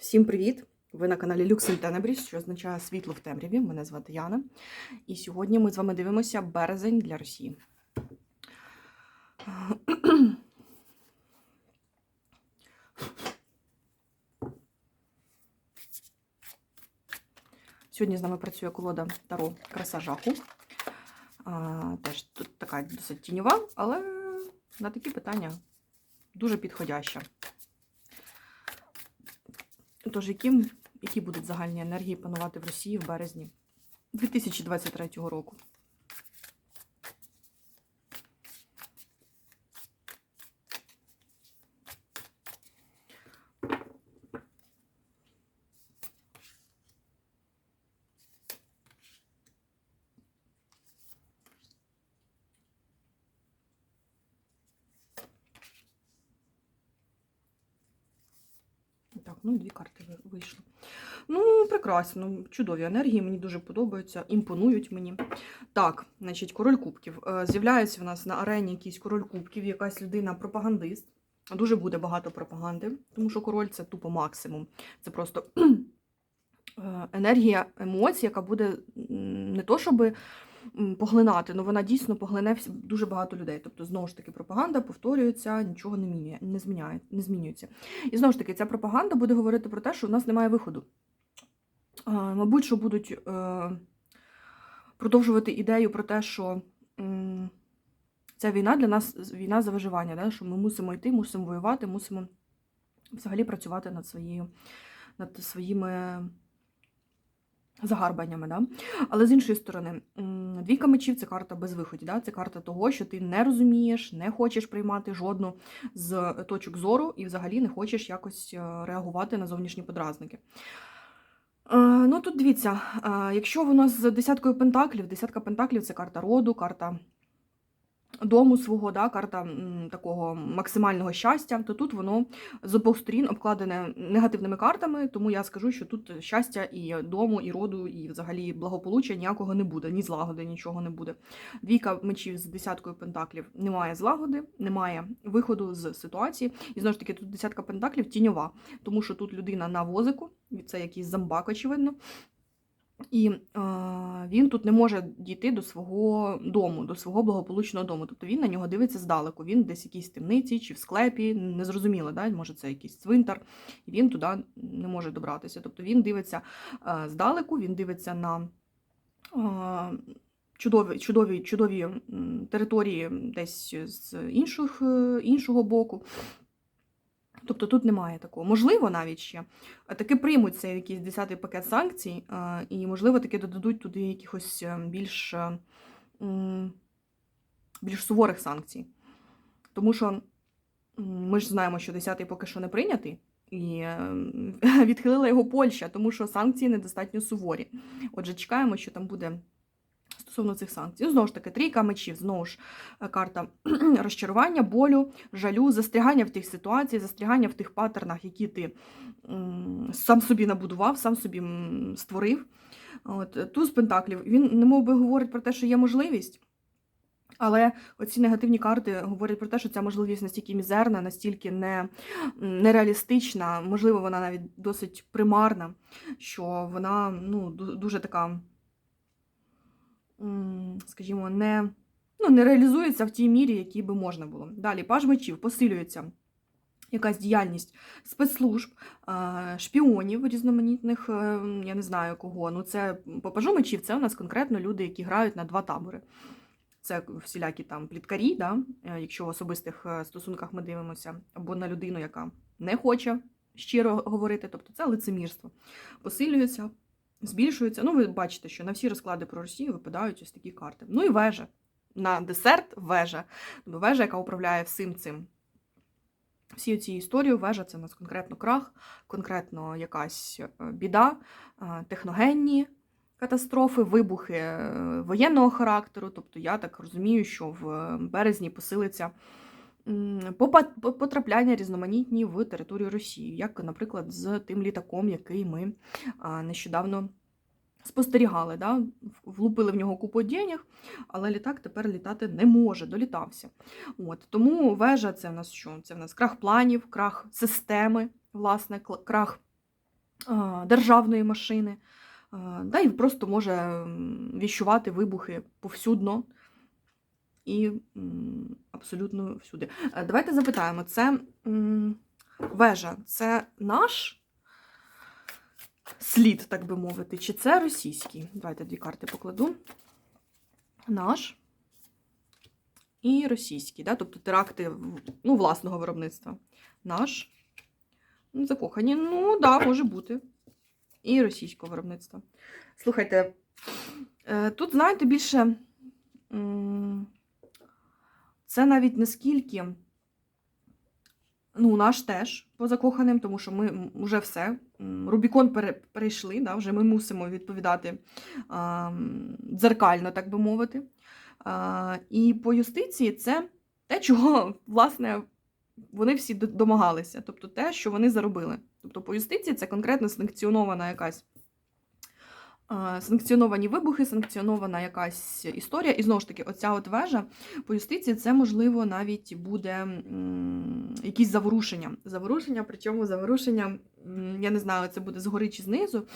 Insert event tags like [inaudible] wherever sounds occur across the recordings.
Всім привіт! Ви на каналі Lux Tenebris, що означає світло в темряві. Мене звати Яна. І сьогодні ми з вами дивимося березень для Росії. Сьогодні з нами працює колода Таро Краса жаху. Теж тут така досить тіньова, але на такі питання дуже підходяща. Тож, яким, які будуть загальні енергії панувати в Росії в березні 2023 року? Так, ну дві карти ви- вийшли. Ну, прекрасно, ну, чудові енергії, мені дуже подобаються, імпонують мені. Так, значить, король кубків. Е, З'являється в нас на арені якийсь король кубків, якась людина пропагандист. Дуже буде багато пропаганди, тому що король це тупо максимум. Це просто [clears throat] е, енергія емоцій, яка буде не то, щоби поглинати, але вона дійсно поглине дуже багато людей. Тобто, знову ж таки, пропаганда повторюється, нічого не міняє, не зміняє, не змінюється. І знову ж таки, ця пропаганда буде говорити про те, що в нас немає виходу. Мабуть, що будуть е, продовжувати ідею про те, що ця війна для нас війна за виживання, да? що ми мусимо йти, мусимо воювати, мусимо взагалі працювати над своєю, над своїми загарбаннями. Да? Але з іншої сторони, двійка мечів це карта без виході, Да? Це карта того, що ти не розумієш, не хочеш приймати жодну з точок зору і взагалі не хочеш якось е, реагувати на зовнішні подразники. Е, Ну, тут дивіться, е, якщо воно з десяткою пентаклів, десятка пентаклів це карта роду, карта дому свого, да, карта такого максимального щастя, то тут воно з обох сторін обкладене негативними картами, тому я скажу, що тут щастя і дому, і роду, і взагалі благополуччя ніякого не буде, ні злагоди, нічого не буде. Двійка мечів з десяткою пентаклів немає злагоди, немає виходу з ситуації. І знову ж таки, тут десятка пентаклів тіньова, тому що тут людина на возику, це якийсь зомбак, очевидно. І е, він тут не може дійти до свого дому, до свого благополучного дому. Тобто він на нього дивиться здалеку. Він десь в якійсь темниці чи в склепі, незрозуміло, да? може це якийсь цвинтар, і він туди не може добратися. Тобто він дивиться е, здалеку, він дивиться на е, чудові, чудові, чудові території десь з інших, е, іншого боку. Тобто тут немає такого. Можливо, навіть ще е, таки приймуть цей якийсь 10-й пакет санкцій, е, і, можливо, таки додадуть туди якихось е, більш, більш суворих санкцій. Тому що ми ж знаємо, що 10-й поки що не прийнятий, і [laughs] відхилила його Польща, тому що санкції недостатньо суворі. Отже, чекаємо, що там буде. Стосовно цих санкцій. Ну, знову ж таки, трійка мечів, знову ж е, карта [clears throat] розчарування, болю, жалю, застрягання в тих ситуаціях, застрягання в тих паттернах, які ти сам собі набудував, сам собі створив. От, туз пентаклів, він не мов би говорить про те, що є можливість. Але оці негативні карти говорять про те, що ця можливість настільки мізерна, настільки не, нереалістична, можливо, вона навіть досить примарна, що вона ну, дуже така, скажімо, не, ну, не реалізується в тій мірі, якій би можна було. Далі, паж мечів посилюється якась діяльність спецслужб, шпіонів різноманітних, е, я не знаю кого. Ну, це по мечів це у нас конкретно люди, які грають на два табори. Це всілякі там пліткарі, да? е, якщо в особистих е, стосунках ми дивимося, або на людину, яка не хоче щиро говорити, тобто це лицемірство. Посилюється, збільшується. Ну, ви бачите, що на всі розклади про Росію випадають ось такі карти. Ну і вежа. На десерт вежа. Тобто вежа, яка управляє всім цим. Всі ці історії, вежа це у нас конкретно крах, конкретно якась е, біда, е, техногенні катастрофи, вибухи е, воєнного характеру. Тобто я так розумію, що в березні посилиться потрапляння різноманітні в територію Росії, як, наприклад, з тим літаком, який ми нещодавно спостерігали. Да? Влупили в нього купу денег, але літак тепер літати не може, долітався. От, тому вежа це в нас що? Це в нас крах планів, крах системи, власне, крах державної машини, да, і просто може віщувати вибухи повсюдно і абсолютно всюди. Е, Давайте запитаємо: це вежа, це наш слід, так би мовити, чи це російський? Давайте дві карти покладу. Наш і російський, да? тобто теракти ну, власного виробництва. Наш. Ну, Закохані. Ну, да, може бути. І російського виробництва. Слухайте, е, тут, знаєте, більше. Це навіть наскільки. Ну, наш теж по закоханим, тому що ми вже все. Рубікон пере- перейшли, да, вже ми мусимо відповідати а, дзеркально, так би мовити. А, і по юстиції це те, чого, власне, вони всі домагалися. Тобто те, що вони заробили. Тобто по юстиції це конкретно санкціонована якась. Санкціоновані вибухи, санкціонована якась історія. І знову ж таки, оця от вежа по юстиції це, можливо, навіть буде якісь заворушення. Заворушення, причому заворушення, я не знаю, це буде згори чи знизу,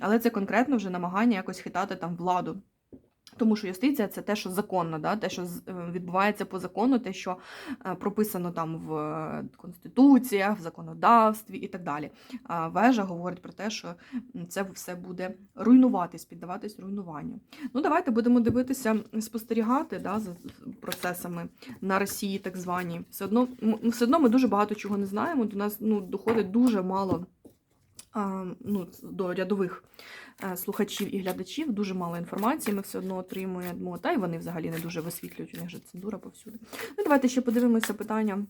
але це конкретно вже намагання якось хитати там владу. Тому що юстиція це те, що законно, да? те, що е, відбувається по закону, те, що е, прописано там в е, конституціях, в законодавстві і так далі. А вежа говорить про те, що це все буде руйнуватись, піддаватись руйнуванню. Ну, давайте будемо дивитися, спостерігати да, за процесами на Росії, так звані. Все одно, все одно ми дуже багато чого не знаємо. До нас ну, доходить дуже мало. Ну, до рядових е, слухачів і глядачів дуже мало інформації. Ми все одно отримуємо, та й вони взагалі не дуже висвітлюють, у них же цензура повсюди. Ну, давайте ще подивимося питання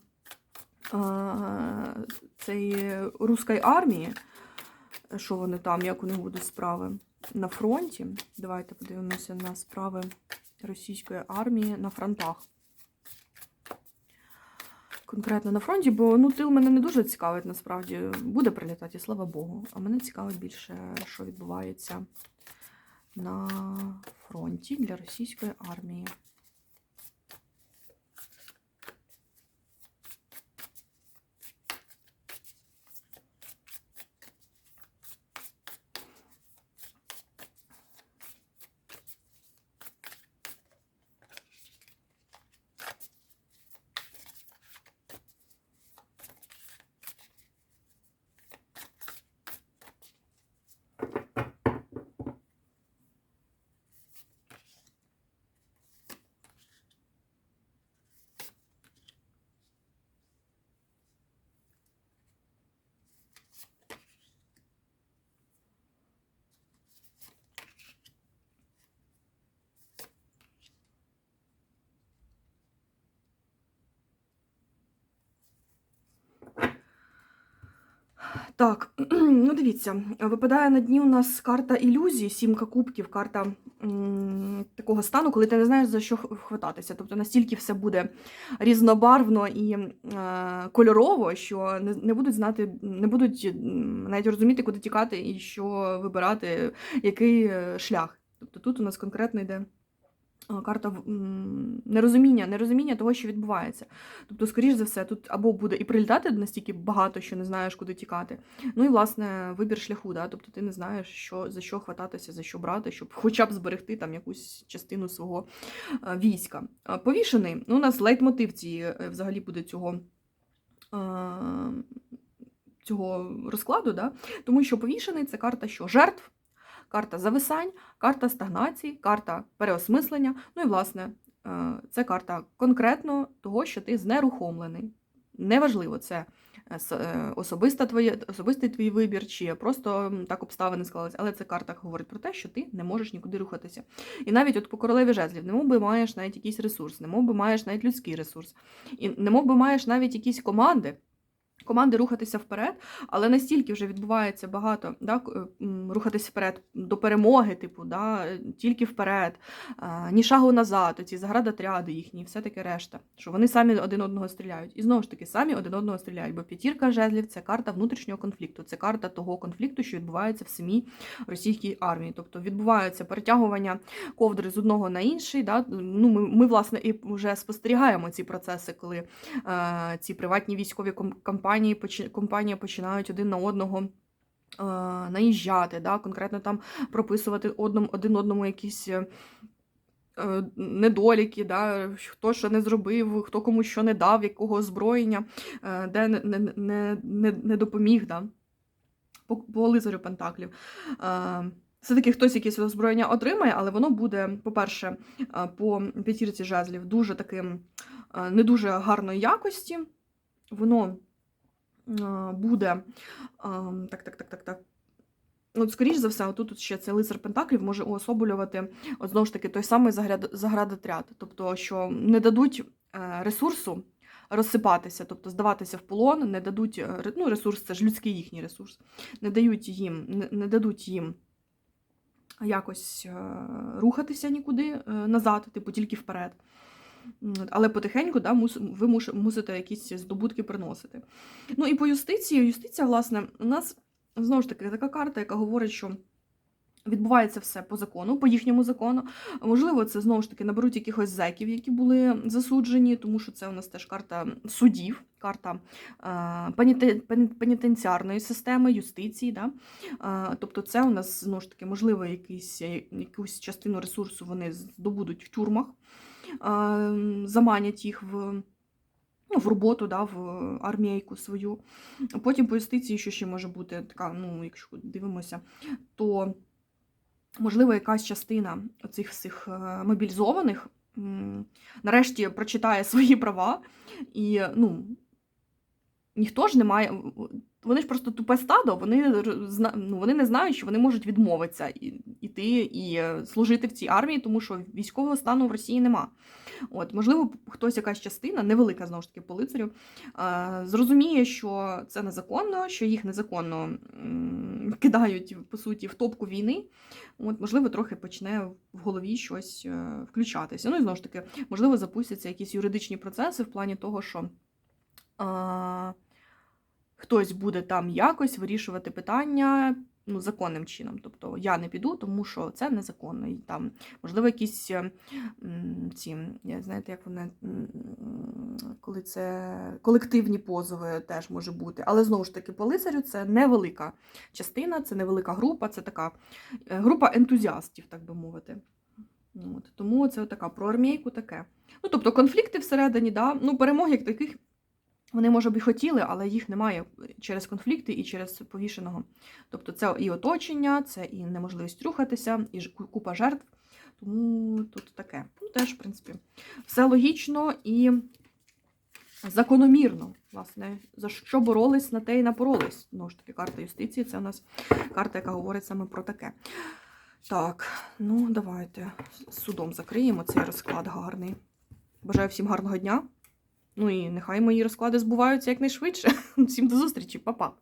цієї руської армії. Що вони там, як у них будуть справи на фронті. Давайте подивимося на справи російської армії на фронтах. Конкретно на фронті, бо ну, тил мене не дуже цікавить, насправді. Буде прилітати, слава Богу. А мене цікавить більше, що відбувається на фронті для російської армії. Так, [clears throat] ну дивіться, випадає на дні у нас карта ілюзій, сімка кубків, карта м, такого стану, коли ти не знаєш за що хвататися. Тобто настільки все буде різнобарвно і е, кольорово, що не, не будуть знати, не будуть навіть розуміти, куди тікати і що вибирати, який е, шлях. Тобто тут у нас конкретно йде. Е, Карта нерозуміння, нерозуміння того, що відбувається. Тобто, скоріш за все, тут або буде і прилітати настільки багато, що не знаєш, куди тікати. Ну і власне вибір шляху, да? тобто ти не знаєш, що, за що хвататися, за що брати, щоб [laughs] хоча б зберегти там якусь частину свого е, війська. Е, Повішений, ну, у нас лейтмотив цієї взагалі буде цього. Цього розкладу, да? тому що повішений це карта що? Жертв, карта зависань, карта стагнації, карта переосмислення. Ну і власне, е, це карта конкретно того, що ти знерухомлений. Неважливо, це е, е, особиста твоє, особистий твій вибір, чи просто так обставини склались, але ця карта говорить про те, що ти не можеш нікуди рухатися. І навіть от по королеві жезлів, немов би маєш навіть якийсь ресурс, немов би маєш навіть людський ресурс, і немов би маєш навіть якісь команди. Команди рухатися вперед, але настільки вже відбувається багато да, е, рухатися вперед до перемоги, типу, да, тільки вперед, ні шагу назад, оці заградотряди їхні, все таке решта. Що вони самі один одного стріляють. І знову ж таки, самі один одного стріляють. Бо п'ятірка жезлів це карта внутрішнього конфлікту, це карта того конфлікту, що відбувається в самій російській армії. Тобто відбувається перетягування ковдри з одного на інший. Да? Ну, ми, ми, власне, і вже спостерігаємо ці процеси, коли е, ці приватні військові ком- компанії, компанії починають один на одного е, наїжджати, да, конкретно там прописувати одному, один одному якісь. е, е, Недоліки, да, хто що не зробив, хто кому що не дав, якого озброєння, де не, не, не, не, допоміг. Да по, по лицарю Пентаклів. Все-таки хтось якесь озброєння отримає, але воно буде, по-перше, по п'ятірці жезлів дуже таким не дуже гарної якості. Воно буде так, так, так, так, так. От, скоріш за все, тут ще цей лицар Пентаклів може уособлювати от, знову ж таки той самий заград, заградотряд. Тобто, що не дадуть е, ресурсу розсипатися, тобто здаватися в полон, не дадуть е, ну, ресурс, це ж людський їхній ресурс, не дають їм, не, не дадуть їм якось е, рухатися нікуди назад, типу тільки вперед. Але потихеньку да, ви мусите якісь здобутки приносити. Ну і по юстиції, юстиція, власне, у нас знову ж таки така карта, яка говорить, що відбувається все по закону, по їхньому закону. Можливо, це знову ж таки наберуть якихось зеків, які були засуджені, тому що це у нас теж карта судів, карта е, пеніте- пен- пенітенціарної системи, юстиції. Да? Е, Тобто, це у нас знову ж таки, можливо, якийсь, якусь частину ресурсу вони здобудуть в тюрмах, заманять їх в. Ну, в роботу, да, в армійку свою. Потім по юстиції, що ще може бути така, ну, якщо дивимося, то можливо, якась частина цих всіх е, мобілізованих нарешті прочитає [laughs] свої права, і ну, ніхто ж не має. Вони ж просто тупе стадо, вони, ну, вони не знають, що вони можуть відмовитися іти і е, служити в цій армії, тому що військового стану в Росії нема. От, можливо, хтось якась частина, невелика знову ж таки по лицарю, е, зрозуміє, що це незаконно, що їх незаконно кидають по суті в топку війни. От, можливо, трохи почне в голові щось е, включатися. Ну і знову ж таки, можливо, запустяться якісь юридичні процеси в плані того, що. Хтось буде там якось вирішувати питання ну, законним чином. Тобто я не піду, тому що це незаконно. І там, можливо, якісь е, ці, знаєте, як вони, коли це колективні позови теж може бути. Але знову ж таки, по лицарю це невелика частина, це невелика група, це така е, група ентузіастів, так би мовити. От, тому це така про армійку таке. Ну, тобто конфлікти всередині, да, ну, перемог як таких вони, може б, і хотіли, але їх немає через конфлікти і через повішеного. Тобто це і оточення, це і неможливість рухатися, і купа жертв. Тому тут таке. Ну, теж, в принципі, все логічно і закономірно. Власне, за що боролись, на те і напоролись. Знову ж таки, карта юстиції це у нас карта, яка говорить саме про таке. Так, ну давайте судом закриємо цей розклад гарний. Бажаю всім гарного дня. Ну і нехай мої розклади збуваються якнайшвидше. [laughs] Всім до зустрічі, па-па!